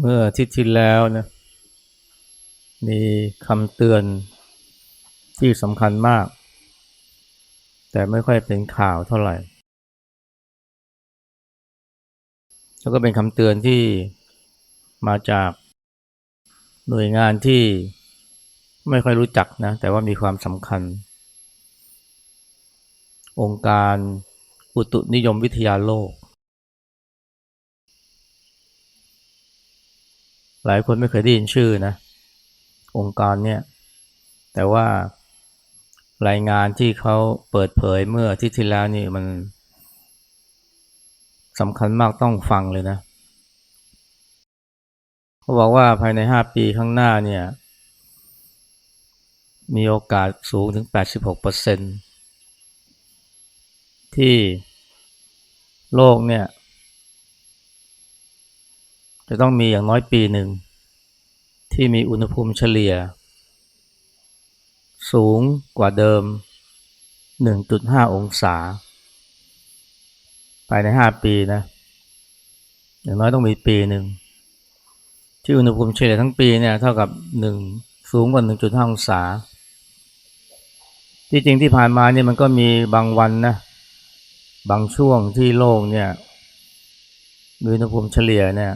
เมื่ออาทิตย์ที่แล้วนะมีคำเตือนที่สำคัญมาก แต่ไม่ค่อยเป็นข่าวเท่าไหร่ แล้วก็เป็นคำเตือนที่มาจากหน่วยงานที่ไม่ค่อยรู้จักนะ แต่ว่ามีความสำคัญ องค์การอุตุนิยมวิทยาโลก หลายคนไม่เคยได้ยินชื่อนะ องค์การเนี่ย แต่ว่ารายงานที่เขาเปิดเผยเมื่อที่ที่แล้วนี่มันสำคัญมากต้องฟังเลยนะเขาบอกว่าภายใน 5 ปีข้างหน้าเนี่ย มีโอกาสสูงถึง 86%ที่โลกเนี่ย จะต้องมีอย่างน้อยปีหนึ่ง ที่มีอุณหภูมิเฉลี่ย สูงกว่าเดิม 1.5 องศา ภายใน 5 ปีนะ อย่างน้อยต้องมีปีหนึ่ง ที่อุณหภูมิเฉลี่ยทั้งปีเนี่ยเท่ากับ 1 สูงกว่า 1.5 องศา ที่จริงที่ผ่านมาเนี่ยมันก็มีบางวันนะ บางช่วงที่โลกเนี่ยมีอุณหภูมิเฉลี่ยเนี่ย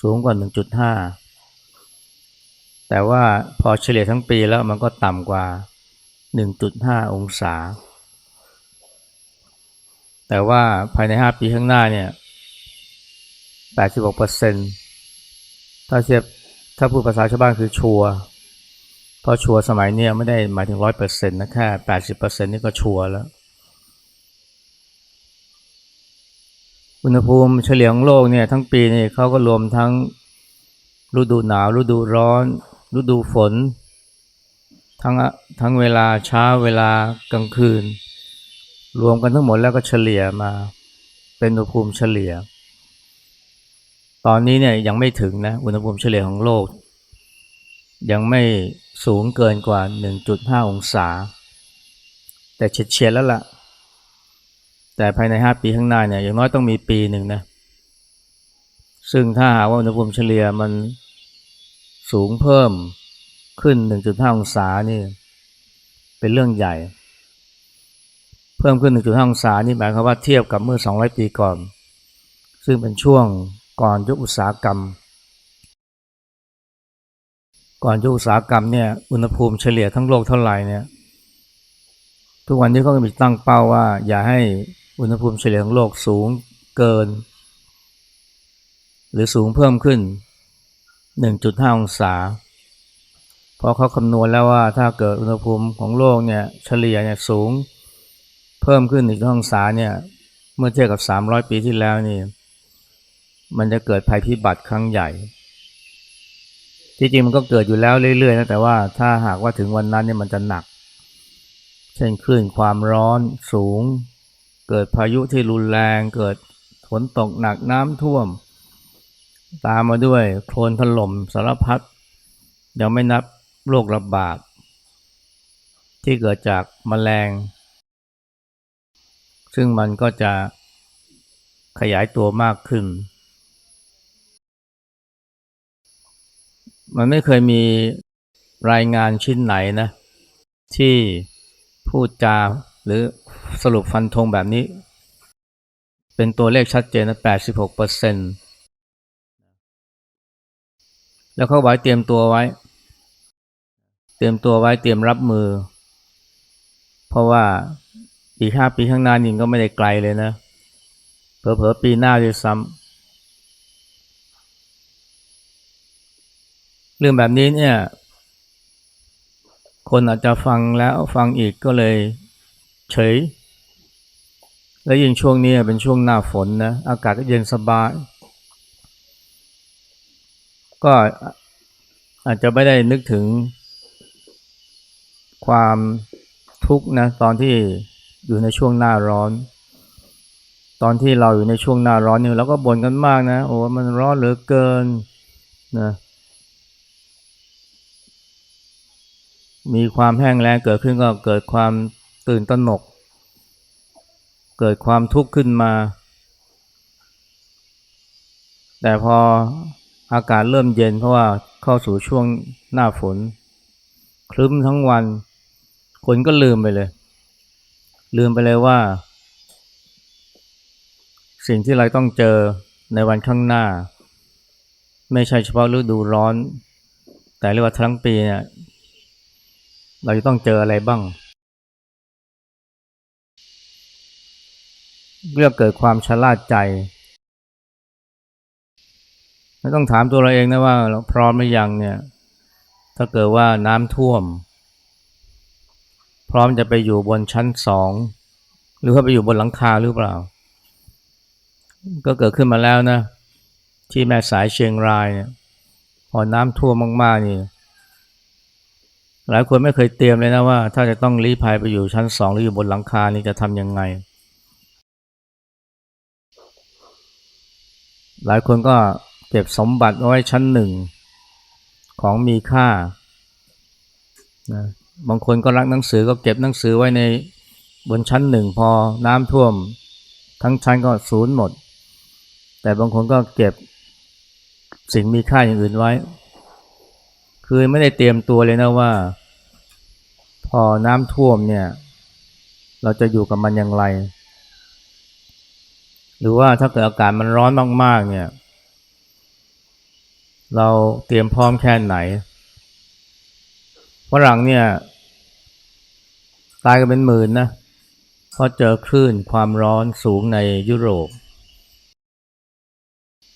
สูงกว่า 1.5 แต่ว่าพอเฉลี่ยทั้งปีแล้วมันก็ต่ำกว่า 1.5 องศา แต่ว่าภายใน 5 ปีข้างหน้าเนี่ย 86%ถ้าเทียบถ้าพูดภาษาชาวบ้านคือชัวร์เพราะชัวร์สมัยเนี้ยไม่ได้หมายถึง 100%นะแค่ 80%นี่ก็ชัวร์แล้ว อุณหภูมิเฉลี่ยของโลกเนี่ยทั้งปีนี่เขาก็รวมทั้งฤดูหนาวฤดูร้อน ฤดูฝน ทั้งทั้งเวลาเช้าเวลากลางคืน รวมกันทั้งหมดแล้วก็เฉลี่ยมาเป็นอุณหภูมิเฉลี่ย ตอนนี้เนี่ยยังไม่ถึงนะอุณหภูมิเฉลี่ยของโลก ยังไม่สูงเกินกว่า 1.5 องศา แต่เฉียดๆแล้วล่ะ แต่ภายใน 5 ปีข้างหน้าเนี่ยอย่างน้อยต้องมีปีหนึ่งนะซึ่งถ้าหากว่าอุณหภูมิเฉลี่ยมัน สูงเพิ่มขึ้น 1.5 องศานี่เป็นเรื่องใหญ่ เพิ่มขึ้น 1.5 องศานี่หมายความว่าเทียบกับเมื่อ 200 ปีก่อน ซึ่งเป็นช่วงก่อนยุคอุตสาหกรรม ก่อนยุคอุตสาหกรรมเนี่ยอุณหภูมิเฉลี่ยทั้งโลกเท่าไหร่เนี่ยทุกวันนี้เขาก็มีตั้งเป้าว่า อย่าให้อุณหภูมิเฉลี่ยของโลกสูงเกิน หรือสูงเพิ่มขึ้น 1.5 องศา เพราะเขาคำนวณแล้วว่าถ้าเกิดอุณหภูมิของโลกเนี่ยเฉลี่ยเนี่ยสูง เพิ่มขึ้น1.5องศาเนี่ยเมื่อเทียบกับ 300 ปีที่แล้วนี่มันจะเกิดภัยพิบัติครั้งใหญ่ ที่จริงมันก็เกิดอยู่แล้วเรื่อยๆนะแต่ว่าถ้าหากว่าถึงวันนั้นเนี่ยมันจะหนัก เช่นคลื่นความร้อนสูง เกิดพายุที่รุนแรง เกิดฝนตกหนักน้ำท่วม ตามมาด้วยโคลนถล่มสารพัดยังไม่นับโรคระบาดที่เกิดจากมแมลง ซึ่งมันก็จะขยายตัวมากขึ้น มันไม่เคยมีรายงานชิ้นไหนนะ ที่พูดจาหรือสรุปฟันธงแบบนี้ เป็นตัวเลขชัดเจนนะ86เปอร์เซ็นต์ แล้วเขาไว้เตรียมตัวไว้ เตรียมตัวไว้เตรียมรับมือ เพราะว่าอีกห้าปีข้างหน้านี่ก็ไม่ได้ไกลเลยนะเผลอๆปีหน้าด้วยซ้ำเรื่องแบบนี้เนี่ย คนอาจจะฟังแล้วฟังอีกก็เลยเฉย แล้วยิ่งช่วงนี้เป็นช่วงหน้าฝนนะ อากาศก็เย็นสบาย ก็อาจจะไม่ได้นึกถึงความทุกข์นะตอนที่อยู่ในช่วงหน้าร้อน ตอนที่เราอยู่ในช่วงหน้าร้อนนี่เราก็บ่นกันมากนะโอ้มันร้อนเหลือเกินนะมีความแห้งแล้งเกิดขึ้นก็เกิดความตื่นตระหนก เกิดความทุกข์ขึ้นมา แต่พอ อากาศเริ่มเย็นเพราะว่าเข้าสู่ช่วงหน้าฝนครึ้มทั้งวัน คนก็ลืมไปเลย ลืมไปเลยว่า สิ่งที่เราต้องเจอในวันข้างหน้า ไม่ใช่เฉพาะฤดูร้อน แต่เรียกว่าทั้งปีเนี่ยเราจะต้องเจออะไรบ้าง เรื่องเกิดความชะล่าใจ ไม่ต้องถามตัวเราเองนะว่าเราพร้อมหรือยังเนี่ย ถ้าเกิดว่าน้ำท่วม พร้อมจะไปอยู่บนชั้นสองหรือว่าไปอยู่บนหลังคาหรือเปล่า ก็เกิดขึ้นมาแล้วนะ ที่แม่สายเชียงรายเนี่ยพอน้ำท่วมมากๆนี่หลายคนไม่เคยเตรียมเลยนะว่า ถ้าจะต้องลี้ภัยไปอยู่ชั้นสองหรืออยู่บนหลังคานี่จะทำยังไง หลายคนก็ เก็บสมบัติเอาไว้ชั้นหนึ่งของมีค่านะบางคนก็รักหนังสือก็เก็บหนังสือไว้ในบนชั้นหนึ่งพอน้ำท่วม ทั้งชั้นก็สูญหมด แต่บางคนก็เก็บสิ่งมีค่าอย่างอื่นไว้ คือไม่ได้เตรียมตัวเลยนะว่า พอน้ำท่วมเนี่ย เราจะอยู่กับมันอย่างไร หรือว่าถ้าเกิดอากาศมันร้อนมากๆเนี่ย เราเตรียมพร้อมแค่ไหนฝรั่งเนี่ย ตายกันเป็นหมื่นนะเพราะเจอคลื่นความร้อนสูงในยุโรป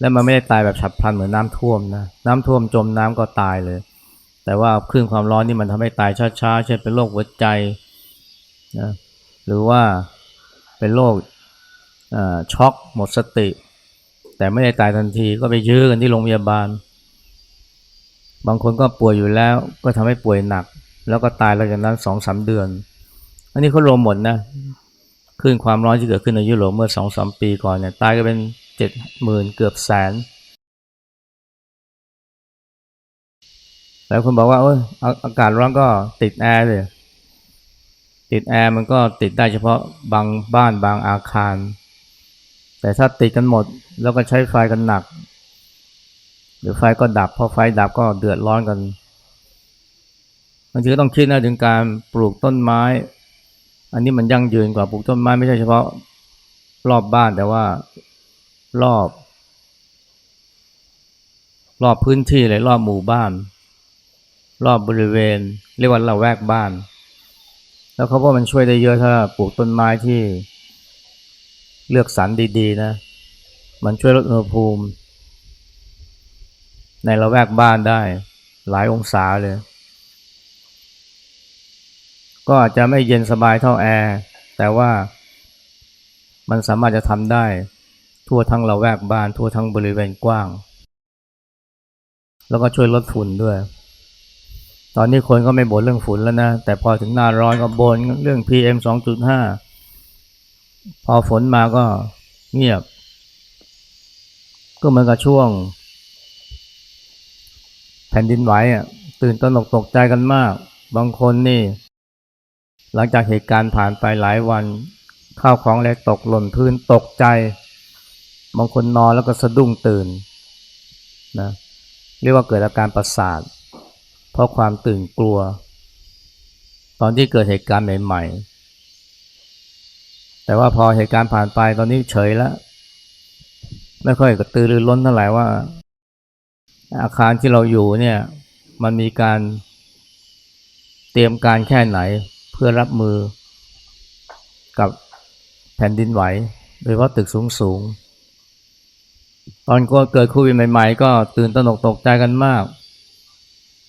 และมันไม่ได้ตายแบบฉับพลันเหมือนน้ำท่วมนะน้ำท่วมจมน้ำก็ตายเลย แต่ว่าคลื่นความร้อนนี่มันทำให้ตายช้าๆเช่นเป็นโรคหัวใจนะหรือว่าเป็นโรคช็อกหมดสติ แต่ไม่ได้ตายทันทีก็ไปยื้อกันที่โรงพยาบาล บางคนก็ป่วยอยู่แล้วก็ทำให้ป่วยหนัก แล้วก็ตายหลังจากนั้นสองสามเดือน อันนี้เขารวมหมดนะคลื่นความร้อนที่เกิดขึ้นในยุโรปเมื่อสองสามปีก่อนเนี่ยตายก็เป็นเจ็ดหมื่นเกือบแสนหลายคนบอกว่าโอ้ยอากาศร้อนก็ติดแอร์เลยติดแอร์มันก็ติดได้เฉพาะบางบ้านบางอาคาร แต่ถ้าติดกันหมดแล้วก็ใช้ไฟกันหนัก หรือไฟก็ดับพอไฟดับก็เดือดร้อนกันบางทีก็ต้องคิดนะถึงการปลูกต้นไม้ อันนี้มันยั่งยืนกว่าปลูกต้นไม้ไม่ใช่เฉพาะรอบบ้านแต่ว่ารอบ รอบพื้นที่เลยรอบหมู่บ้าน รอบบริเวณ เรียกว่าเราแวกบ้าน แล้วเขาว่ามันช่วยได้เยอะถ้าปลูกต้นไม้ที่เลือกสรรดีๆนะ มันช่วยลดอุณหภูมิ ในละแวกบ้านได้หลายองศาเลย ก็อาจจะไม่เย็นสบายเท่าแอร์ แต่ว่ามันสามารถจะทำได้ ทั่วทั้งละแวกบ้าน ทั่วทั้งบริเวณกว้าง แล้วก็ช่วยลดฝุ่นด้วย ตอนนี้คนก็ไม่บ่นเรื่องฝุ่นแล้วนะ แต่พอถึงหน้าร้อนก็บ่นเรื่อง PM 2.5 พอฝนมาก็เงียบ ก็เหมือนกับช่วง แผ่นดินไหวอะตื่นตระหนกตกใจกันมาก บางคนนี่ หลังจากเหตุการณ์ผ่านไปหลายวันข้าวของแลกตกหล่นพื้นตกใจ บางคนนอนแล้วก็สะดุ้งตื่นนะเรียกว่าเกิดอาการประสาท เพราะความตื่นกลัว ตอนที่เกิดเหตุการณ์ใหม่ๆ แต่ว่าพอเหตุการณ์ผ่านไปตอนนี้เฉยแล้ว ไม่ค่อยกระตือรือร้นเท่าไหร่ว่า อาคารที่เราอยู่เนี่ยมันมีการเตรียมการแค่ไหนเพื่อรับมือกับแผ่นดินไหว โดยเฉพาะตึกสูงๆตอนก็เกิดโควิดใหม่ๆ ก็ตื่นตระหนกตกใจกันมาก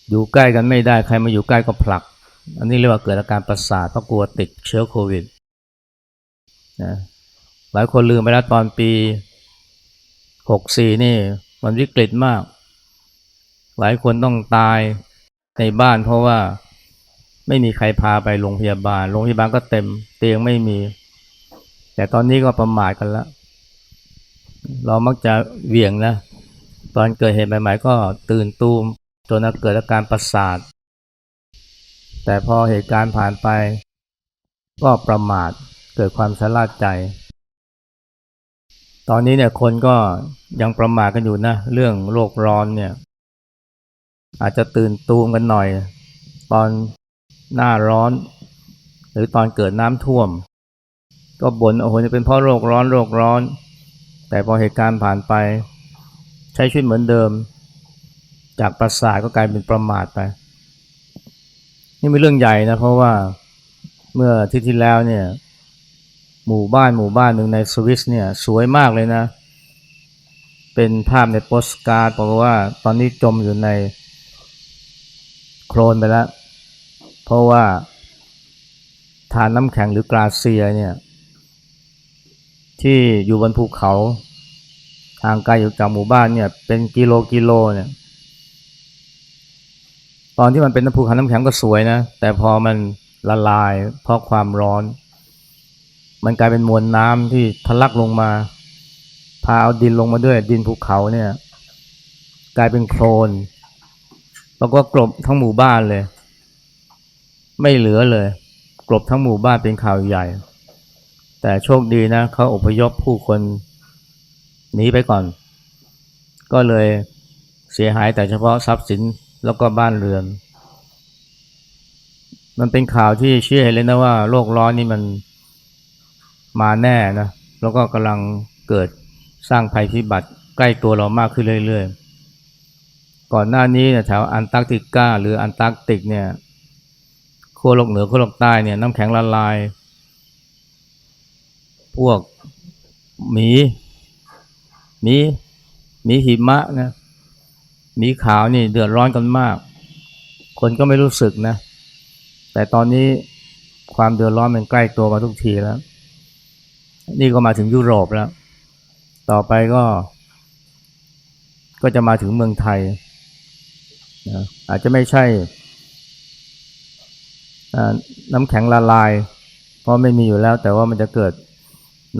อยู่ใกล้กันไม่ได้ใครมาอยู่ใกล้ก็ผลัก อันนี้เรียกว่าเกิดอาการประสาทเพราะกลัวติดเชื้อโควิดนะหลายคนลืมไปแล้วตอนปี 64 นี่มันวิกฤตมาก หลายคนต้องตายในบ้านเพราะว่าไม่มีใครพาไปโรงพยาบาล โรงพยาบาลก็เต็มเตียงไม่มี แต่ตอนนี้ก็ประมาทกันแล้วเรามักจะเหวี่ยงนะ ตอนเกิดเหตุใหม่ๆก็ตื่นตูมจนเกิดอาการประสาท แต่พอเหตุการณ์ผ่านไป ก็ประมาทเกิดความชะล่าใจ ตอนนี้เนี่ยคนก็ยังประมาทกันอยู่นะ เรื่องโลกร้อนเนี่ย อาจจะตื่นตูมกันหน่อย ตอนหน้าร้อน หรือตอนเกิดน้ำท่วม ก็บน่นโอ้โหจะเป็นเพราะโรคร้อนโรคร้อน แต่พอเหตุการณ์ผ่านไป ใช้ชีวิตเหมือนเดิม จากประสาทก็กลายเป็นประมาทไป นี่เป็นเรื่องใหญ่นะเพราะว่าเมื่อที่ที่แล้วเนี่ยหมู่บ้านหมู่บ้านหนึ่งในสวิสเนี่ยสวยมากเลยนะ เป็นภาพในโปสการ์ดบอกว่าตอนนี้จมอยู่ใน โคลนไปแล้ว เพราะว่าทานน้ำแข็งหรือกราเซียเนี่ยที่อยู่บนภูเขาทางไกลอยู่จากหมู่บ้านเนี่ยเป็นกิโลกิโลเนี่ยตอนที่มันเป็นน้ำภูเขาน้ำแข็งก็สวยนะ แต่พอมันละลายเพราะความร้อน มันกลายเป็นมวลน้ำที่ทะลักลงมา พาเอาดินลงมาด้วยดินภูเขาเนี่ย กลายเป็นโคลน แล้วก็กลบทั้งหมู่บ้านเลย ไม่เหลือเลย กลบทั้งหมู่บ้านเป็นข่าวใหญ่ แต่โชคดีนะเขาอพยพผู้คนหนีไปก่อน ก็เลยเสียหายแต่เฉพาะทรัพย์สินแล้วก็บ้านเรือน มันเป็นข่าวที่เชื่อเลยนะว่าโลกร้อนนี่มันมาแน่นะ แล้วก็กำลังเกิดสร้างภัยพิบัติใกล้ตัวเรามากขึ้นเรื่อยๆ ก่อนหน้านี้เนี่ยแถวอันตาร์กติกาหรืออันตาร์กติกเนี่ยขั้วโลกเหนือขั้วโลกใต้เนี่ยน้ำแข็งละลาย พวกหมีหมีหมีหิมะนะหมีขาวนี่เดือดร้อนกันมาก คนก็ไม่รู้สึกนะ แต่ตอนนี้ความเดือดร้อนมันใกล้ตัวมาทุกทีแล้ว นี่ก็มาถึงยุโรปแล้ว ต่อไปก็ ก็จะมาถึงเมืองไทย นะอาจจะไม่ใช่น้ำแข็งละลาย เพราะไม่มีอยู่แล้ว แต่ว่ามันจะเกิด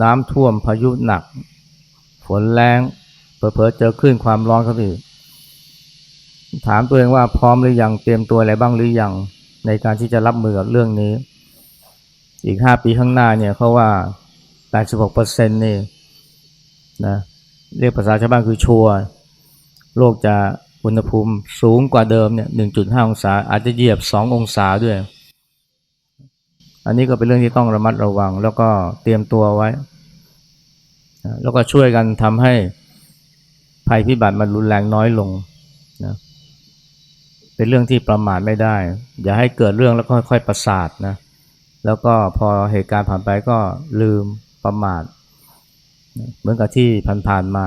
น้ำท่วมพายุหนัก ฝนแรงเผลอๆเจอคลื่นความร้อนครับพี่ถามตัวเองว่าพร้อมหรือยังเตรียมตัวอะไรบ้างหรือยังในการที่จะรับมือกับเรื่องนี้ อีกห้าปีข้างหน้าเนี่ยเขาว่า 86%นี่นะเรียกภาษาชาวบ้านคือชัวโลกจะ อุณหภูมิสูงกว่าเดิมเนี่ย1.5องศา อาจจะเหยียบ2ององศาด้วย อันนี้ก็เป็นเรื่องที่ต้องระมัดระวัง แล้วก็เตรียมตัวไว้ แล้วก็ช่วยกันทำให้ภัยพิบัติมันรุนแรงน้อยลงนะเป็นเรื่องที่ประมาทไม่ได้ อย่าให้เกิดเรื่องแล้วค่อยๆประสาทนะแล้วก็พอเหตุการณ์ผ่านไปก็ลืมประมาท เหมือนกับที่ผ่านๆมา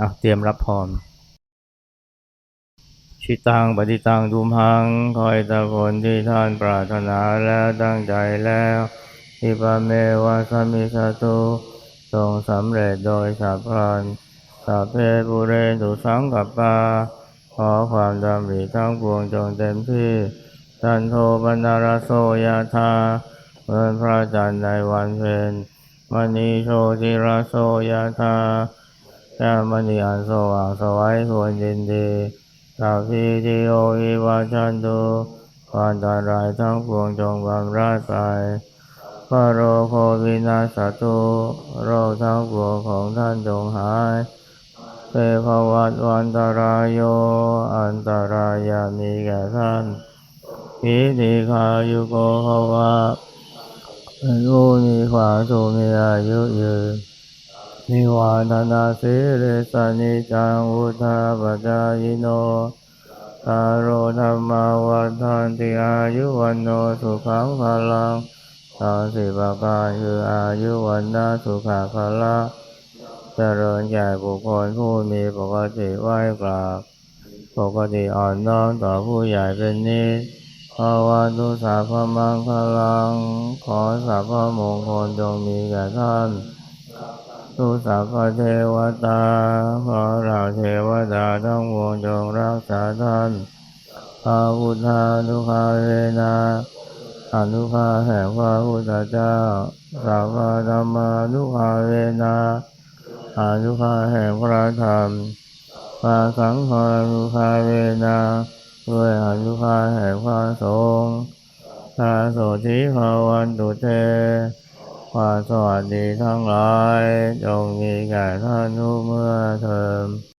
อะเตรียมรับพร ชิตังปฏิตังดุมหังคอยตะผลที่ท่านปรารถนาแล้วตั้งใจแล้วอิปะเมวะสมิสตุทรงสำเร็จโดยสัพพันสัพเพบุเรตุสังกัปปาขอความดำริทั้งปวงจงเต็มที่จันโทปนารโสยธาเมื่อพระจันทร์ในวันเพ็ญมณีโชติราโสยธาแก้มณีอันสว่างสวัยควรยินดี สัพพิติโอวิวัชันตุความตรายทั้งปวงจงบำราดไปพระโรโควินาสตุโรคทั้งปวงของท่านจงหายเปภวัตวันตรายโย อันตรายามีแก่ท่านพิธีคายุโกภวะรู้มีความสุขมีอายุยืน นิวานานาสิริสนิจังอุทาปจายโนตารโรธรรมาวันทันติอายุวันโนสุขังพลังสาสิบประการคืออายุวันนาสุขาพละเจริญแก่บุคคลผู้มีปกติไหวกราบปกติอ่อนน้อมต่อผู้ใหญ่เป็นนิสภาวะตุสาพมังคลัง ขอสัพพมงคลจงมีแก่ท่าน ทุสัพพเทวตา ขอเราเทวดาทั้งวงจงรักษาท่านพระพุทธานุภาเวนะอนุภาแห่งพระพุทธเจ้าสัพพธรรมานุภาเวนะอนุภาแห่งพระธรรมพระสังฆานุภาเวนะด้วยอนุภาแห่งพระสงฆ์พระโสธิภาวันตุเต ความสวัสดีทั้งหลายจงมีแก่ท่านทุกเมื่อเทอม